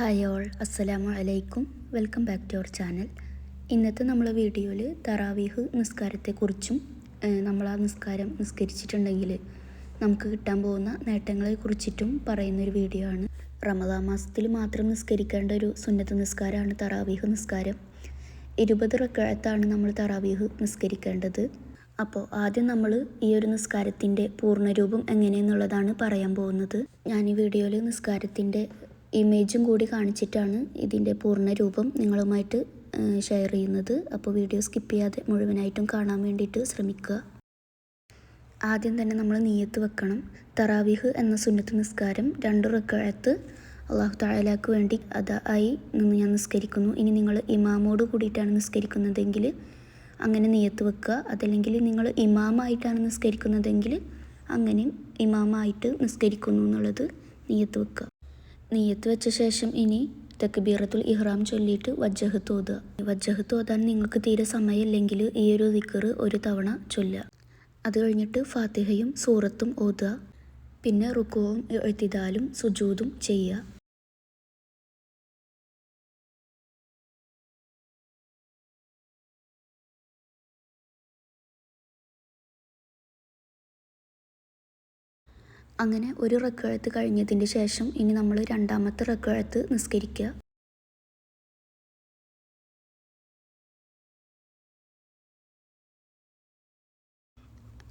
Hi all അസ്സലാമു അലൈക്കും welcome back to our channel ഇന്നത്തെ നമ്മളെ വീഡിയോയിൽ തറാവീഹ് നിസ്കാരത്തെക്കുറിച്ചും നമ്മൾ ആ നിസ്കാരം നിസ്കരിച്ചിട്ടുണ്ടെങ്കിൽ നമുക്ക് കിട്ടാൻ പോകുന്ന നേട്ടങ്ങളെ കുറിച്ചിട്ടും പറയുന്നൊരു വീഡിയോ ആണ്. റമദാ മാസത്തിൽ മാത്രം നിസ്കരിക്കേണ്ട ഒരു സുന്നത്ത് നിസ്കാരമാണ് തറാവീഹ് നിസ്കാരം. ഇരുപത് റക്കാഴത്താണ് നമ്മൾ തറാവീഹ് നിസ്കരിക്കേണ്ടത്. അപ്പോൾ ആദ്യം നമ്മൾ ഈ ഒരു നിസ്കാരത്തിന്റെ പൂർണരൂപം എങ്ങനെയെന്നുള്ളതാണ് പറയാൻ പോകുന്നത്. ഞാൻ ഈ വീഡിയോയിൽ നിസ്കാരത്തിന്റെ ഇമേജും കൂടി കാണിച്ചിട്ടാണ് ഇതിന്റെ പൂർണ രൂപം നിങ്ങളുമായിട്ട് ഷെയർ ചെയ്യുന്നത്. അപ്പോൾ വീഡിയോ സ്കിപ്പ് ചെയ്യാതെ മുഴുവനായിട്ടും കാണാൻ വേണ്ടിയിട്ട് ശ്രമിക്കുക. ആദ്യം തന്നെ നമ്മൾ നീയത്ത് വെക്കണം. തറാവിഹ് എന്ന സുന്നത്ത് നിസ്കാരം രണ്ട് റക്കാലത്ത് അള്ളാഹു താലാക്ക് വേണ്ടി അതായി നിന്ന് ഞാൻ നിസ്കരിക്കുന്നു. ഇനി നിങ്ങൾ ഇമാമോട് കൂടിയിട്ടാണ് നിസ്കരിക്കുന്നതെങ്കിൽ അങ്ങനെ നീയത്ത് വെക്കുക. അതല്ലെങ്കിൽ നിങ്ങൾ ഇമാമായിട്ടാണ് നിസ്കരിക്കുന്നതെങ്കിൽ അങ്ങനെ ഇമാമായിട്ട് നിസ്കരിക്കുന്നു എന്നുള്ളത് നീയത്ത് വെക്കുക. നീയത്ത് വെച്ച ശേഷം ഇനി തക്ബീറത്തുൽ ഇഹ്റാം ചൊല്ലിയിട്ട് വജ്ജഹ് തോതുക. വജ്ജഹ് തോതാൻ നിങ്ങൾക്ക് തീരെ സമയമില്ലെങ്കിൽ ഈ ഒരു ദിക്കറ് ഒരു തവണ ചൊല്ലുക. അത് കഴിഞ്ഞിട്ട് ഫാത്തിഹയും സൂറത്തും ഓതുക. പിന്നെ റുക്കുവും എഴുത്തിതാലും സുജൂതും ചെയ്യുക. അങ്ങനെ ഒരു റക്കഴത്ത് കഴിഞ്ഞതിന് ശേഷം ഇനി നമ്മൾ രണ്ടാമത്തെ റക്കഴത്ത് നിസ്കരിക്കുക.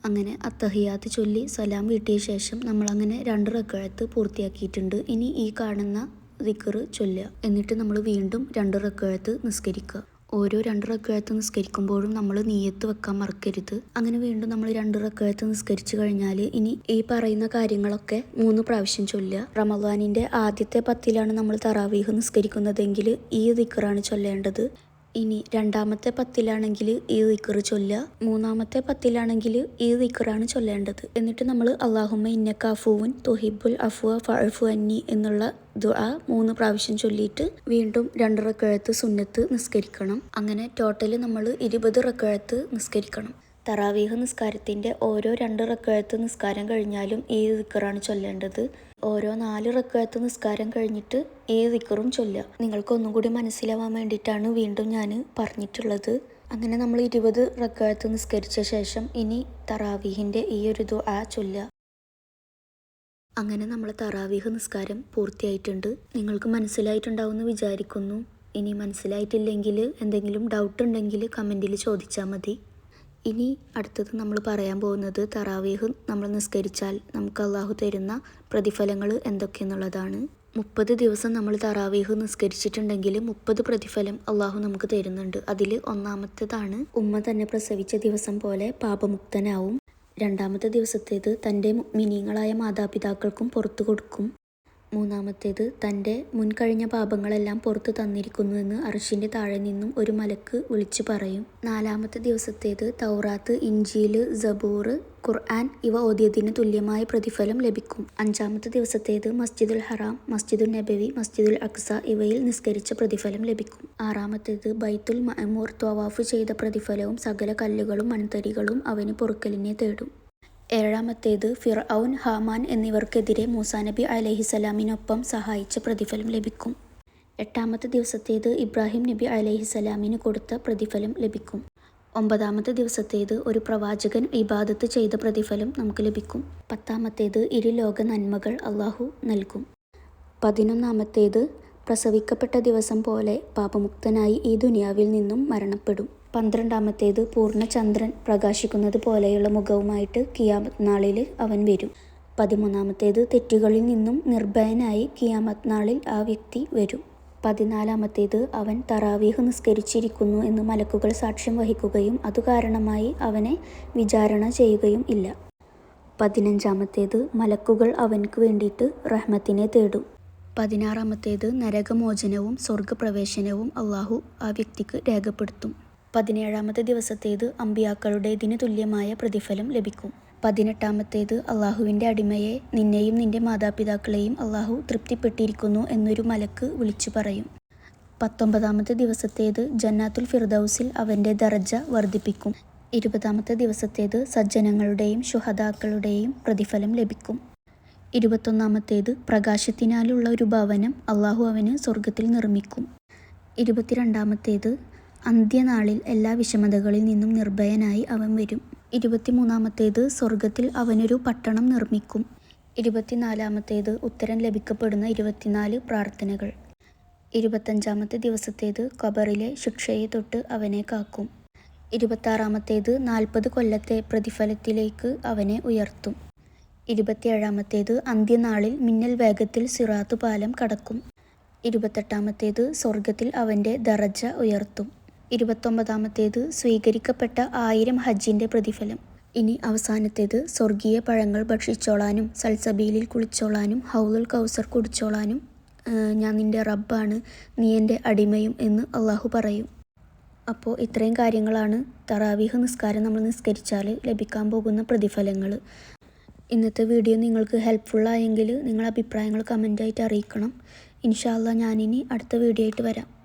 അങ്ങനെ അത്തഹിയാത്ത് ചൊല്ലി സലാം വീട്ടിയ ശേഷം നമ്മളങ്ങനെ രണ്ട് റക്കഴത്ത് പൂർത്തിയാക്കിയിട്ടുണ്ട്. ഇനി ഈ കാണുന്ന ദിക്കറ് ചൊല്ലുക. എന്നിട്ട് നമ്മൾ വീണ്ടും രണ്ട് റക്കഴത്ത് നിസ്കരിക്കുക. ഓരോ രണ്ട് റക്കായത്ത് നിസ്കരിക്കുമ്പോഴും നമ്മൾ നീയത്ത് വെക്കാൻ മറക്കരുത്. അങ്ങനെ വീണ്ടും നമ്മൾ രണ്ട് റക്കായത്ത് നിസ്കരിച്ചു കഴിഞ്ഞാൽ ഇനി ഈ പറയുന്ന കാര്യങ്ങളൊക്കെ മൂന്ന് പ്രാവശ്യം ചൊല്ലുക. റമദാനിന്റെ ആദ്യത്തെ പത്തിലാണ് നമ്മൾ തറാവീഹ് നിസ്കരിക്കുന്നതെങ്കിൽ ഈ ദിക്കറാണ് ചൊല്ലേണ്ടത്. ഇനി രണ്ടാമത്തെ പത്തിലാണെങ്കിൽ ഈ ദിക്കറ് ചൊല്ലുക. മൂന്നാമത്തെ പത്തിലാണെങ്കിൽ ഈ ദിക്കറാണ് ചൊല്ലേണ്ടത്. എന്നിട്ട് നമ്മൾ അള്ളാഹുമ്മ ഇന്നക്ക അഫുവുൻ തൊഹിബുൽ അഫുവ ഫഅഫു അന്നി എന്നുള്ള ദുആ മൂന്ന് പ്രാവശ്യം ചൊല്ലിയിട്ട് വീണ്ടും രണ്ട് റക്കഴത്ത് സുന്നത്ത് നിസ്കരിക്കണം. അങ്ങനെ ടോട്ടൽ നമ്മൾ ഇരുപത് റക്കഴത്ത് നിസ്കരിക്കണം. തറാവീഹ് നിസ്കാരത്തിന്റെ ഓരോ രണ്ട് റക്കയത്ത് നിസ്കാരം കഴിഞ്ഞാലും ഈ ദിക്കറാണ് ചൊല്ലേണ്ടത്. ഓരോ നാല് റക്കയത്ത് നിസ്കാരം കഴിഞ്ഞിട്ട് ഈ ദിക്കറും ചൊല്ലുക. നിങ്ങൾക്ക് ഒന്നും കൂടി മനസ്സിലാവാൻ വേണ്ടിയിട്ടാണ് വീണ്ടും ഞാൻ പറഞ്ഞിട്ടുള്ളത്. അങ്ങനെ നമ്മൾ ഇരുപത് റക്കയത്ത് നിസ്കരിച്ച ശേഷം ഇനി തറാവീഹിന്റെ ഈ ഒരു ദുആ ചൊല്ലുക. അങ്ങനെ നമ്മൾ തറാവീഹ് നിസ്കാരം പൂർത്തിയായിട്ടുണ്ട്. നിങ്ങൾക്ക് മനസ്സിലായിട്ടുണ്ടാവുമെന്ന് വിചാരിക്കുന്നു. ഇനി മനസ്സിലായിട്ടില്ലെങ്കിൽ എന്തെങ്കിലും ഡൗട്ട് ഉണ്ടെങ്കിൽ കമന്റിൽ ചോദിച്ചാൽ മതി. ഇനി അടുത്തത് നമ്മൾ പറയാൻ പോകുന്നത് തറാവീഹ് നമ്മൾ നിസ്കരിച്ചാൽ നമുക്ക് അള്ളാഹു തരുന്ന പ്രതിഫലങ്ങൾ എന്തൊക്കെയെന്നുള്ളതാണ്. മുപ്പത് ദിവസം നമ്മൾ തറാവീഹ് നിസ്കരിച്ചിട്ടുണ്ടെങ്കിൽ മുപ്പത് പ്രതിഫലം അള്ളാഹു നമുക്ക് തരുന്നുണ്ട്. അതിൽ ഒന്നാമത്തേതാണ് ഉമ്മ തന്നെ പ്രസവിച്ച ദിവസം പോലെ പാപമുക്തനാവും. രണ്ടാമത്തെ ദിവസത്തേത് തന്റെ മിനിങ്ങളായ മാതാപിതാക്കൾക്കും പുറത്തു കൊടുക്കും. മൂന്നാമത്തേത് തന്റെ മുൻകഴിഞ്ഞ പാപങ്ങളെല്ലാം പുറത്തു തന്നിരിക്കുന്നുവെന്ന് അർഷിന്റെ താഴെ നിന്നും ഒരു മലക്ക് വിളിച്ചു പറയും. നാലാമത്തെ ദിവസത്തേത് തൗറാത്ത് ഇഞ്ചീൽ ജബൂർ ഖുർആൻ ഇവ ഓതിയതിന് തുല്യമായ പ്രതിഫലം ലഭിക്കും. അഞ്ചാമത്തെ ദിവസത്തേത് മസ്ജിദുൽ ഹറാം മസ്ജിദുൽ നബവി മസ്ജിദുൽ അക്സ ഇവയിൽ നിസ്കരിച്ച പ്രതിഫലം ലഭിക്കും. ആറാമത്തേത് ബൈത്തുൽ മഅമൂർ ത്വവാഫ് ചെയ്ത പ്രതിഫലവും സകല കല്ലുകളും മൺതരികളും അവന് പൊറുക്കലിനെ തേടും. ഏഴാമത്തേത് ഫിർഔൻ ഹാമാൻ എന്നിവർക്കെതിരെ മൂസാ നബി അലഹിസലാമിനൊപ്പം സഹായിച്ച പ്രതിഫലം ലഭിക്കും. എട്ടാമത്തെ ദിവസത്തേത് ഇബ്രാഹിം നബി അലഹിസലാമിന് കൊടുത്ത പ്രതിഫലം ലഭിക്കും. ഒമ്പതാമത്തെ ദിവസത്തേത് ഒരു പ്രവാചകൻ ഇബാദത്ത് ചെയ്ത പ്രതിഫലം നമുക്ക് ലഭിക്കും. പത്താമത്തേത് ഇരുലോക നന്മകൾ അള്ളാഹു നൽകും. പതിനൊന്നാമത്തേത് പ്രസവിക്കപ്പെട്ട ദിവസം പോലെ പാപമുക്തനായി ഈ ദുനിയാവിൽ നിന്നും മരണപ്പെടും. പന്ത്രണ്ടാമത്തേത് പൂർണചന്ദ്രൻ പ്രകാശിക്കുന്നത് പോലെയുള്ള മുഖവുമായിട്ട് കിയാമത്ത് നാളിൽ അവൻ വരും. പതിമൂന്നാമത്തേത് തെറ്റുകളിൽ നിന്നും നിർഭയനായി കിയാമത്ത് നാളിൽ ആ വ്യക്തി വരും. പതിനാലാമത്തേത് അവൻ തറാവീഹ് നിസ്കരിച്ചിരിക്കുന്നു എന്ന് മലക്കുകൾ സാക്ഷ്യം വഹിക്കുകയും അതുകാരണമായി അവനെ വിചാരണ ചെയ്യുകയും ഇല്ല. പതിനഞ്ചാമത്തേത് മലക്കുകൾ അവനക്ക് വേണ്ടിയിട്ട് റഹ്മത്തിനെ തേടും. പതിനാറാമത്തേത് നരകമോചനവും സ്വർഗപ്രവേശനവും അള്ളാഹു ആ വ്യക്തിക്ക് രേഖപ്പെടുത്തും. പതിനേഴാമത്തെ ദിവസത്തേത് അമ്പിയാക്കളുടേതിന് തുല്യമായ പ്രതിഫലം ലഭിക്കും. പതിനെട്ടാമത്തേത് അള്ളാഹുവിന്റെ അടിമയെ നിന്നെയും നിന്റെ മാതാപിതാക്കളെയും അള്ളാഹു തൃപ്തിപ്പെട്ടിരിക്കുന്നു എന്നൊരു മലക്ക് വിളിച്ചു പറയും. പത്തൊമ്പതാമത്തെ ദിവസത്തേത് ജന്നാത്തുൽ ഫിർദൌസിൽ അവന്റെ ദർജ വർദ്ധിപ്പിക്കും. ഇരുപതാമത്തെ ദിവസത്തേത് സജ്ജനങ്ങളുടെയും ശുഹദാക്കളുടെയും പ്രതിഫലം ലഭിക്കും. ഇരുപത്തൊന്നാമത്തേത് പ്രകാശത്തിനാലുള്ള ഒരു ഭവനം അള്ളാഹു അവന് സ്വർഗത്തിൽ നിർമ്മിക്കും. ഇരുപത്തിരണ്ടാമത്തേത് അന്ത്യനാളിൽ എല്ലാ വിഷമതകളിൽ നിന്നും നിർഭയനായി അവൻ വരും. ഇരുപത്തിമൂന്നാമത്തേത് സ്വർഗത്തിൽ അവനൊരു പട്ടണം നിർമ്മിക്കും. ഇരുപത്തിനാലാമത്തേത് ഉത്തരം ലഭിക്കപ്പെടുന്ന ഇരുപത്തിനാല് പ്രാർത്ഥനകൾ. ഇരുപത്തഞ്ചാമത്തെ ദിവസത്തേത് ഖബറിലെ ശിക്ഷയെ തൊട്ട് അവനെ കാക്കും. ഇരുപത്താറാമത്തേത് നാൽപ്പത് കൊല്ലത്തെ പ്രതിഫലത്തിലേക്ക് അവനെ ഉയർത്തും. ഇരുപത്തിയേഴാമത്തേത് അന്ത്യനാളിൽ മിന്നൽ വേഗത്തിൽ സിറാത്ത് പാലം കടക്കും. ഇരുപത്തെട്ടാമത്തേത് സ്വർഗത്തിൽ അവന്റെ ദറജ ഉയർത്തും. ഇരുപത്തൊമ്പതാമത്തേത് സ്വീകരിക്കപ്പെട്ട ആയിരം ഹജ്ജിന്റെ പ്രതിഫലം. ഇനി അവസാനത്തേത് സ്വർഗീയ പഴങ്ങൾ ഭക്ഷിച്ചോളാനും സൽസബീലിൽ കുളിച്ചോളാനും ഹൗലുൽ കൗസർ കുടിച്ചോളാനും ഞാൻ നിന്റെ റബ്ബാണ് നീ എന്റെ അടിമയും എന്ന് അള്ളാഹു പറയും. അപ്പോൾ ഇത്രയും കാര്യങ്ങളാണ് തറാവീഹ് നിസ്കാരം നമ്മൾ നിസ്കരിച്ചാൽ ലഭിക്കാൻ പോകുന്ന പ്രതിഫലങ്ങൾ. ഇന്നത്തെ വീഡിയോ നിങ്ങൾക്ക് ഹെൽപ്ഫുള്ളായെങ്കിൽ നിങ്ങളുടെ അഭിപ്രായങ്ങൾ കമന്റായിട്ട് അറിയിക്കണം. ഇൻഷാല്ല ഞാനിനി അടുത്ത വീഡിയോ ആയിട്ട് വരാം.